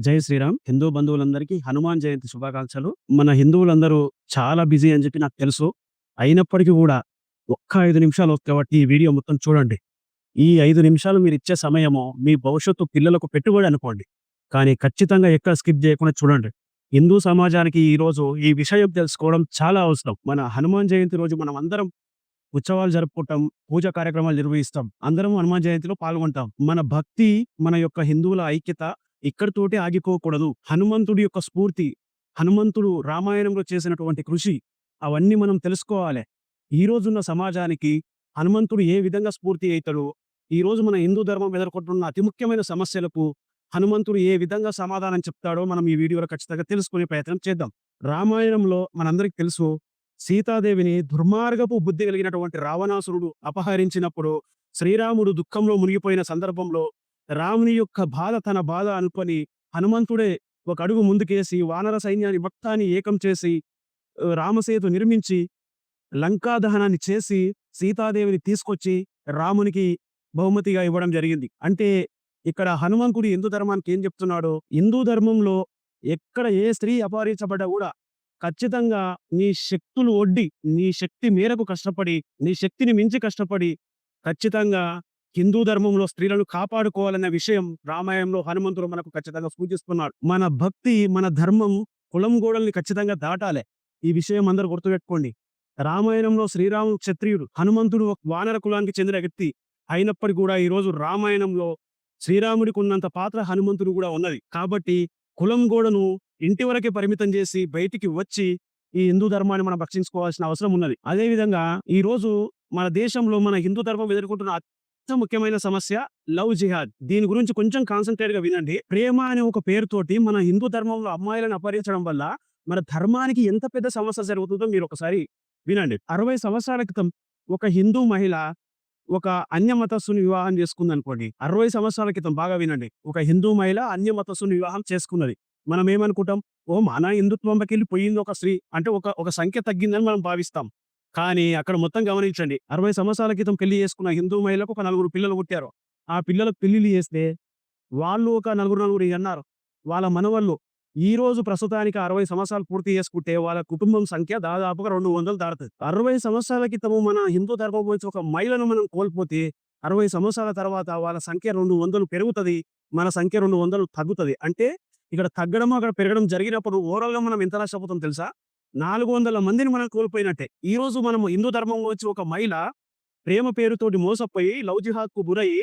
జై శ్రీరామ్. హిందూ బంధువులందరికీ హనుమాన్ జయంతి శుభాకాంక్షలు. మన హిందువులందరూ చాలా బిజీ అని చెప్పి నాకు తెలుసు. అయినప్పటికీ కూడా ఒక్క ఐదు నిమిషాలు కాబట్టి ఈ వీడియో మొత్తం చూడండి. ఈ ఐదు నిమిషాలు మీరు ఇచ్చే సమయము మీ భవిష్యత్తు పిల్లలకు పెట్టుబడి అనుకోండి. కానీ ఖచ్చితంగా ఎక్కడ స్కిప్ చేయకుండా చూడండి. హిందూ సమాజానికి ఈ రోజు ఈ విషయం తెలుసుకోవడం చాలా అవసరం. మన హనుమాన్ జయంతి రోజు మనం అందరం ఉత్సవాలు జరుపుకుంటాం పూజ కార్యక్రమాలు నిర్వహిస్తాం. అందరం హనుమాన్ జయంతిలో పాల్గొంటాం. మన భక్తి మన యొక్క హిందువుల ఐక్యత ఇక్కడితోటే ఆగిపోకూడదు. హనుమంతుడి యొక్క స్ఫూర్తి హనుమంతుడు రామాయణంలో చేసినటువంటి కృషి అవన్నీ మనం తెలుసుకోవాలి. ఈ రోజున్న సమాజానికి హనుమంతుడు ఏ విధంగా స్ఫూర్తి అవుతాడు ఈ రోజు మన హిందూ ధర్మం ఎదుర్కొంటున్న అతి ముఖ్యమైన సమస్యలకు హనుమంతుడు ఏ విధంగా సమాధానం చెప్తాడో మనం ఈ వీడియోలో ఖచ్చితంగా తెలుసుకునే ప్రయత్నం చేద్దాం. రామాయణంలో మనందరికి తెలుసు సీతాదేవిని దుర్మార్గపు బుద్ధి కలిగినటువంటి రావణాసురుడు అపహరించినప్పుడు శ్రీరాముడు దుఃఖంలో మునిగిపోయిన సందర్భంలో రాముని యొక్క బాధ తన బాధ అనుకొని హనుమంతుడే ఒక అడుగు ముందుకేసి వానర సైన్యాన్ని మొత్తాన్ని ఏకం చేసి రామసేతు నిర్మించి లంకా దహనాన్ని చేసి సీతాదేవిని తీసుకొచ్చి రామునికి బహుమతిగా ఇవ్వడం జరిగింది. అంటే ఇక్కడ హనుమంతుడు హిందూ ధర్మానికి ఏం చెప్తున్నాడో హిందూ ధర్మంలో ఎక్కడ ఏ స్త్రీ అపహరించబడ్డా కూడా ఖచ్చితంగా నీ శక్తులు ఒడ్డి నీ శక్తి మేరకు కష్టపడి నీ శక్తిని మించి కష్టపడి ఖచ్చితంగా హిందూ ధర్మంలో స్త్రీలను కాపాడుకోవాలన్న విషయం రామాయణంలో హనుమంతుడు మనకు ఖచ్చితంగా సూచిస్తున్నాడు. మన భక్తి మన ధర్మం కులం గోడల్ని ఖచ్చితంగా దాటాలి. ఈ విషయం అందరూ గుర్తుపెట్టుకోండి. రామాయణంలో శ్రీరాము క్షత్రియుడు హనుమంతుడు ఒక వానర కులానికి చెందిన వ్యక్తి అయినప్పటికీ కూడా ఈ రోజు రామాయణంలో శ్రీరాముడికి ఉన్నంత పాత్ర హనుమంతుడు కూడా ఉన్నది. కాబట్టి కులం గోడను ఇంటి వరకే పరిమితం చేసి బయటికి వచ్చి ఈ హిందూ ధర్మాన్ని మనం రక్షించుకోవాల్సిన అవసరం ఉన్నది. అదే విధంగా ఈ రోజు మన దేశంలో మన హిందూ ధర్మం ఎదుర్కొంటున్న ముఖ్యమైన సమస్య లవ్ జిహాద్. దీని గురించి కొంచెం కాన్సన్ట్రేట్గా వినండి. ప్రేమ అనే ఒక పేరుతోటి మన హిందూ ధర్మంలో అమ్మాయిలను అపహరించడం వల్ల మన ధర్మానికి ఎంత పెద్ద సమస్య జరుగుతుందో మీరు ఒకసారి వినండి. అరవై సంవత్సరాల క్రితం ఒక హిందూ మహిళ ఒక అన్య మతస్థుని వివాహం చేసుకుంది అనుకోండి. అరవై సంవత్సరాల క్రితం బాగా వినండి. ఒక హిందూ మహిళ అన్య మతస్థుని వివాహం చేసుకున్నది. మనం ఏమనుకుంటాం ఓ మన హిందుత్వంకి వెళ్ళి పోయింది ఒక స్త్రీ. అంటే ఒక ఒక సంఖ్య తగ్గిందని మనం భావిస్తాం. కానీ అక్కడ మొత్తం గమనించండి. అరవై సంవత్సరాల క్రితం పెళ్ళి చేసుకున్న హిందూ మహిళకు ఒక నలుగురు పిల్లలు పుట్టారు. ఆ పిల్లలకు పెళ్ళిళ్ళు చేస్తే వాళ్ళు ఒక నలుగురు నలుగురు అన్నారు. వాళ్ళ మనవళ్ళు ఈ రోజు ప్రస్తుతానికి అరవై సంవత్సరాలు పూర్తి చేసుకుంటే వాళ్ళ కుటుంబం సంఖ్య దాదాపుగా రెండు వందలు దాడుతుంది అరవై సంవత్సరాల క్రితము మన హిందూ ధర్మం గురించి ఒక మహిళను మనం కోల్పోతే అరవై సంవత్సరాల తర్వాత వాళ్ళ సంఖ్య రెండు వందలు పెరుగుతుంది. మన సంఖ్య రెండు వందలు తగ్గుతుంది. అంటే ఇక్కడ తగ్గడం అక్కడ పెరగడం జరిగినప్పుడు ఓవరాల్గా మనం ఎంత నష్టపోతాం తెలుసా? నాలుగు వందల మందిని మనం కోల్పోయినట్టే. ఈ రోజు మనము హిందూ ధర్మం ఒక మహిళ ప్రేమ పేరుతోటి మోసపోయి లవ్ జిహాద్కు గురయ్యి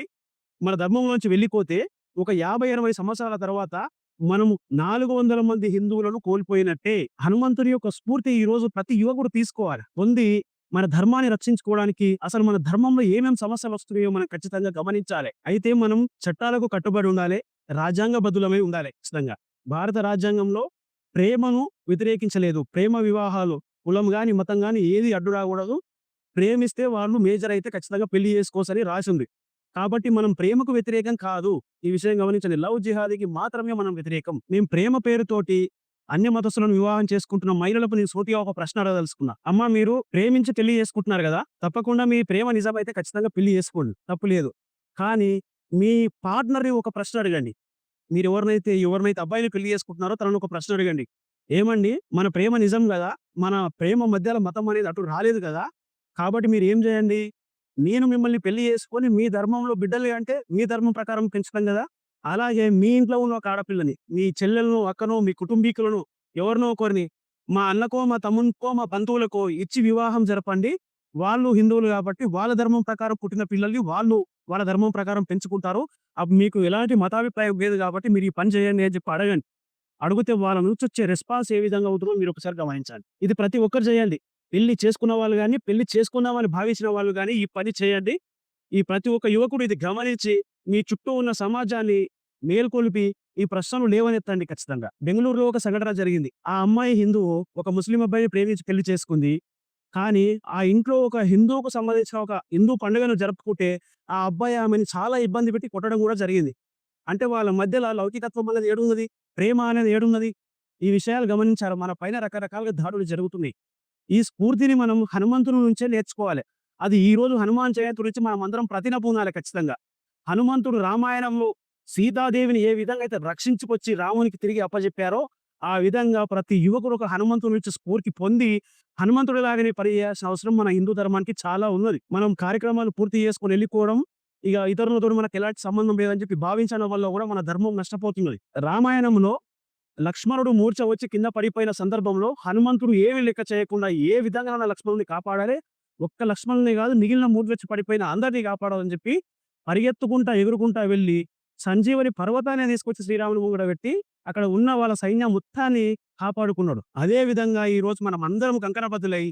మన ధర్మంలోంచి వెళ్ళిపోతే ఒక యాభై అరవై సంవత్సరాల తర్వాత మనము నాలుగు వందల మంది హిందువులను కోల్పోయినట్టే. హనుమంతుడి యొక్క స్ఫూర్తి ఈ రోజు ప్రతి యువకుడు తీసుకోవాలి. పొంది మన ధర్మాన్ని రక్షించుకోవడానికి అసలు మన ధర్మంలో ఏమేం సమస్యలు వస్తున్నాయో మనం ఖచ్చితంగా గమనించాలి. అయితే మనం చట్టాలకు కట్టుబడి ఉండాలి రాజ్యాంగ బదులమై ఉండాలి ఖచ్చితంగా. భారత రాజ్యాంగంలో ప్రేమను వ్యతిరేకించలేదు. ప్రేమ వివాహాలు కులం గాని మతం గాని ఏది అడ్డు రాకూడదు. ప్రేమిస్తే వాళ్ళు మేజర్ అయితే ఖచ్చితంగా పెళ్ళి చేసుకోసని రాసింది. కాబట్టి మనం ప్రేమకు వ్యతిరేకం కాదు. ఈ విషయం గమనించండి. లవ్ జిహాదీకి మాత్రమే మనం వ్యతిరేకం. మేము ప్రేమ పేరుతోటి అన్య మతస్థులను వివాహం చేసుకుంటున్న మహిళలకు నేను సూటిగా ఒక ప్రశ్న అడగదలుచుకున్నా. అమ్మ మీరు ప్రేమించి పెళ్ళి చేసుకుంటున్నారు కదా? తప్పకుండా మీ ప్రేమ నిజమైతే ఖచ్చితంగా పెళ్ళి చేసుకోండి. తప్పు లేదు. కానీ మీ పార్ట్నర్ని ఒక ప్రశ్న అడగండి. మీరు ఎవరినైతే ఎవరినైతే అబ్బాయిని పెళ్ళి చేసుకుంటున్నారో తనను ఒక ప్రశ్న అడగండి. ఏమండి? మన ప్రేమ నిజం కదా? మన ప్రేమ మధ్యలో మతం అనేది అటు రాలేదు కదా? కాబట్టి మీరు ఏం చేయండి? నేను మిమ్మల్ని పెళ్ళి చేసుకొని మీ ధర్మంలో బిడ్డలు అంటే మీ ధర్మం ప్రకారం పెంచుతాం కదా? అలాగే మీ ఇంట్లో ఉన్న ఒక ఆడపిల్లని మీ చెల్లెలను అక్కనో మీ కుటుంబీకులను ఎవరినో ఒకరిని మా అన్నకో మా తమ్మునికో మా బంధువులకో ఇచ్చి వివాహం జరపండి. వాళ్ళు హిందువులు కాబట్టి వాళ్ళ ధర్మం ప్రకారం పుట్టిన పిల్లల్ని వాళ్ళు వాళ్ళ ధర్మం ప్రకారం పెంచుకుంటారు. అప్పుడు మీకు ఎలాంటి మతాభిప్రాయం లేదు కాబట్టి మీరు ఈ పని చేయండి అని చెప్పి అడగండి. అడిగితే వాళ్ళ నుంచి వచ్చే రెస్పాన్స్ ఏ విధంగా అవుతుందో మీరు ఒకసారి గమనించాలి ఇది ప్రతి ఒక్కరు చేయండి. పెళ్ళి చేసుకున్న వాళ్ళు కానీ పెళ్ళి చేసుకున్నామని భావించిన వాళ్ళు కానీ ఈ పని చేయండి. ఈ ప్రతి ఒక్క యువకుడు ఇది గమనించి మీ చుట్టూ ఉన్న సమాజాన్ని మేల్కొల్పి ఈ ప్రశ్నలు లేవనెత్తండి ఖచ్చితంగా. బెంగళూరులో ఒక సంఘటన జరిగింది. ఆ అమ్మాయి హిందువు ఒక ముస్లిం అబ్బాయిని ప్రేమించి పెళ్ళి చేసుకుంది. కానీ ఆ ఇంట్లో ఒక హిందువుకు సంబంధించిన ఒక హిందూ పండుగను జరుపుకుంటే ఆ అబ్బాయి ఆమెని చాలా ఇబ్బంది పెట్టి కొట్టడం కూడా జరిగింది. అంటే వాళ్ళ మధ్యలో లౌకికత్వం అనేది ఏడున్నది ప్రేమ అనేది ఏడున్నది. ఈ విషయాలు గమనించారు. మన పైన రకరకాలుగా దాడులు జరుగుతున్నాయి. ఈ స్ఫూర్తిని మనం హనుమంతుని నుంచే నేర్చుకోవాలి. అది ఈ రోజు హనుమాన్ జయంతి గురించి మనం అందరం ప్రతిన పూనాలి ఖచ్చితంగా. హనుమంతుడు రామాయణంలో సీతాదేవిని ఏ విధంగా అయితే రక్షించుకొచ్చి రామునికి తిరిగి అప్పజెప్పారో ఆ విధంగా ప్రతి యువకుడు ఒక హనుమంతుడి నుంచి స్ఫూర్తి పొంది హనుమంతుడి లాగానే పని చేయాల్సిన అవసరం మన హిందూ ధర్మానికి చాలా ఉన్నది. మనం కార్యక్రమాలు పూర్తి చేసుకొని వెళ్ళిపోవడం ఇక ఇతరులతో మనకు ఎలాంటి సంబంధం లేదని చెప్పి భావించడం వల్ల కూడా మన ధర్మం నష్టపోతున్నది. రామాయణంలో లక్ష్మణుడు మూర్ఛ వచ్చి కింద పడిపోయిన సందర్భంలో హనుమంతుడు ఏమి లెక్క చేయకుండా ఏ విధంగా లక్ష్మణుని కాపాడాలి ఒక్క లక్ష్మణుని కాదు మిగిలిన మూడు వచ్చి పడిపోయిన అందరినీ కాపాడాలని చెప్పి పరిగెత్తుకుంటా ఎగురుకుంటా వెళ్ళి సంజీవని పర్వతాన్ని తీసుకొచ్చి శ్రీరాముని ముంగడ పెట్టి అక్కడ ఉన్న వాళ్ళ సైన్యం మొత్తాన్ని కాపాడుకున్నాడు. అదే విధంగా ఈ రోజు మనం అందరం కంకణబద్దులై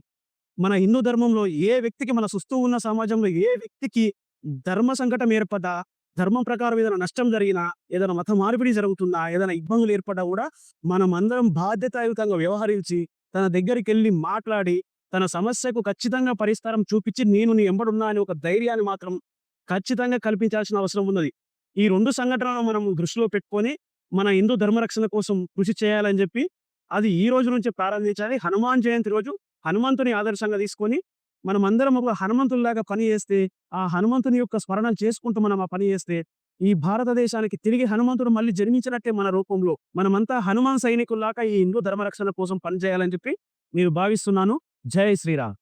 మన హిందూ ధర్మంలో ఏ వ్యక్తికి మన సుస్తూ ఉన్న సమాజంలో ఏ వ్యక్తికి ధర్మ సంకటం ఏర్పడ్డా ధర్మం ప్రకారం ఏదైనా నష్టం జరిగినా ఏదైనా మత మార్పిడి జరుగుతున్నా ఏదైనా ఇబ్బందులు ఏర్పడ్డా కూడా మనం అందరం బాధ్యతాయుతంగా వ్యవహరించి తన దగ్గరికి వెళ్ళి మాట్లాడి తన సమస్యకు ఖచ్చితంగా పరిష్కారం చూపించి నేను నీ ఎంబడున్నా అని ఒక ధైర్యాన్ని మాత్రం ఖచ్చితంగా కల్పించాల్సిన అవసరం ఉన్నది. ఈ రెండు సంఘటనలను మనం దృష్టిలో పెట్టుకొని మన హిందూ ధర్మరక్షణ కోసం కృషి చేయాలని చెప్పి అది ఈ రోజు నుంచి ప్రారంభించాలి. హనుమాన్ జయంతి రోజు హనుమంతుని ఆదర్శంగా తీసుకొని మనం అందరం ఒక హనుమంతుల్లాగా పని చేస్తే ఆ హనుమంతుని యొక్క స్మరణ చేసుకుంటూ మనం ఆ పని చేస్తే ఈ భారతదేశానికి తిరిగి హనుమంతుడు మళ్ళీ జన్మించినట్టే మన రూపంలో. మనమంతా హనుమాన్ సైనికుల్లాగా ఈ హిందూ ధర్మరక్షణ కోసం పనిచేయాలని చెప్పి నేను భావిస్తున్నాను. జై శ్రీరామ్.